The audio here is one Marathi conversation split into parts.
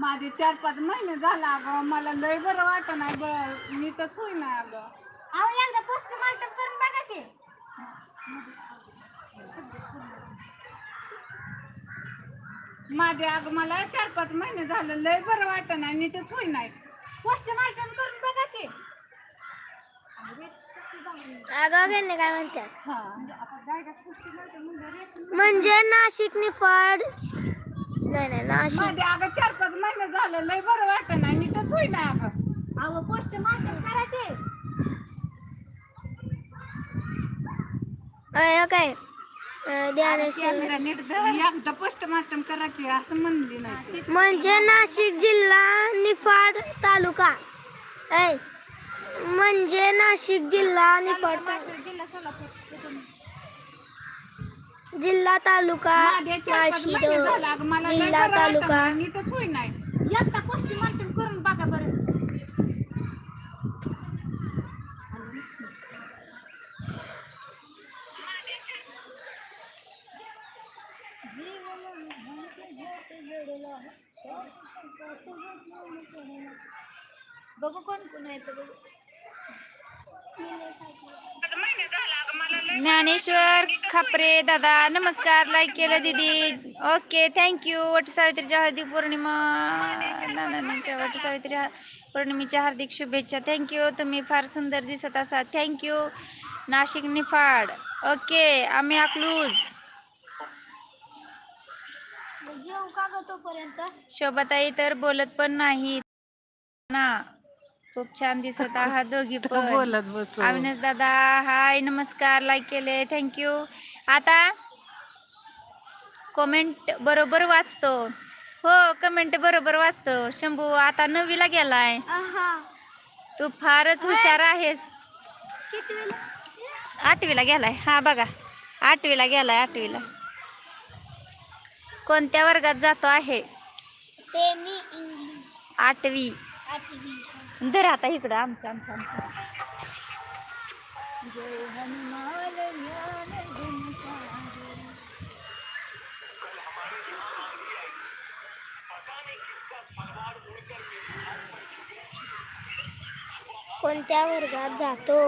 माझे चार पाच महिने झाला अगं. मला लय बरं वाटत नाही ब नीटच होईना अगं. अहो एकदा पोस्टमार्टम करून बघा की. माझे अगं मला चार पाच महिने झालं. लय बरं वाटत नाही नीटच होईना पोस्टमार्टम करून बघा की. अगं काय म्हणतात? हा. म्हणजे नाशिक निफाड नाही नाही नाशिक माझे अगं चार पाच महिने झालं लय बरं वाटत नाही नीटच होईना अगं. अहो पोस्टमार्टम करा की अय काय? अं, ज्ञानेश्वर नीट एकदा पोस्टमार्टम करा की असं म्हणली नाही. म्हणजे नाशिक जिल्हा निफाड तालुका. ऐ म्हणजे नाशिक जिल्हा निफाड तालुका. जिल्हा सोलापूर. जिल्हा तालुका जिल्हा तालुका. नाही. करून बघा बरं. बघू कोण कोण येतं बघू. ज्ञानेश्वर खापरे दादा नमस्कार. लाईक केलं दीदी. ओके थँक्यू वट सावित्रीच्या हार्दिक पौर्णिमा. नानांच्या वट सावित्री हा- पौर्णिमेच्या हार्दिक शुभेच्छा. थँक्यू तुम्ही फार सुंदर दिसत आहात थँक्यू नाशिक निफाड. ओके आम्ही अकलूज. तोपर्यंत? शोभाताई तर बोलत पण नाही ना. खूप छान दिसत आहात दोघी पण. बोलत बसू. अविनाश दादा हाय नमस्कार लाईक केले थँक्यू आता कमेंट बरोबर वाचतो. हो कमेंट बरोबर वाचतो. शंभू आता नववीला गेलाय. आहा. तू फारच हुशार आहेस. आठवीला गेलाय. हा बघा. आठवीला गेलाय आठवीला. कोणत्या वर्गात जातो आहे? सेमी इंग्लिश आठवी आठवी. धर आता इकडं आमचं आमचं आमचं. कोणत्या वर्गात जातो?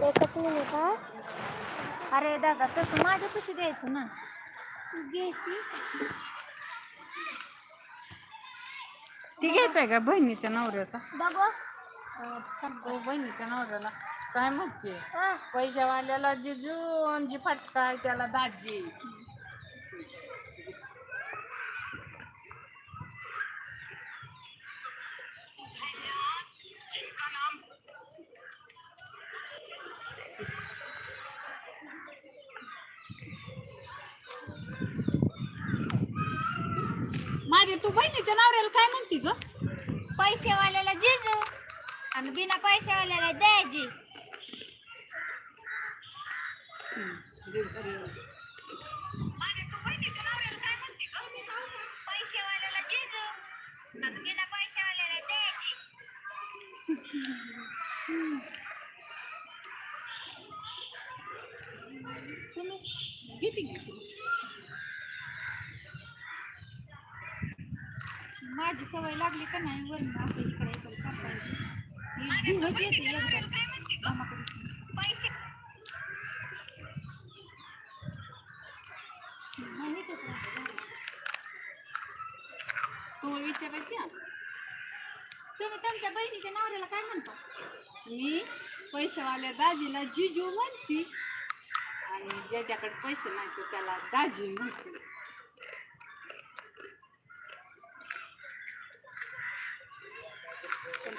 एकच मिनिट हा. अरे दादा तसं माझ्या कशी द्यायचं ना. ती घ्यायचंय का बहिणीच्या नवऱ्याचा? बहिणीच्या नवऱ्याला. काय म्हणते? पैशावाल्याला जिजू आणि जी फटका आहे त्याला दाजी. माझे तू बहिणीच्या नवऱ्याला काय म्हणते ग? पैसेवाल्याला जिजू आणि बिना पैसेवाल्याला द्यायची पैसेवाल्याला जिजू आणि बिना पैसेवाल्याला द्यायची किती माझी सवय लागली का नाही वरून असं इकडे इकडे येते कामाकडे पैसे तू विचारायची? तुम्ही तुमच्या बहिणीच्या नवऱ्याला काय म्हणता? मी पैशावाल्या दाजीला जिजू म्हणते. आणि ज्याच्याकडे पैसे नाही तर त्याला दाजी म्हणते.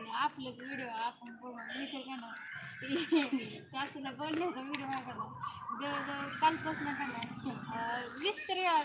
कधी कधी व्हिडिओ आपण बघून इतर का नाही सासूला व्हिडिओ हा जवळजवळ कालपासून का नाही वीस तरी वेळा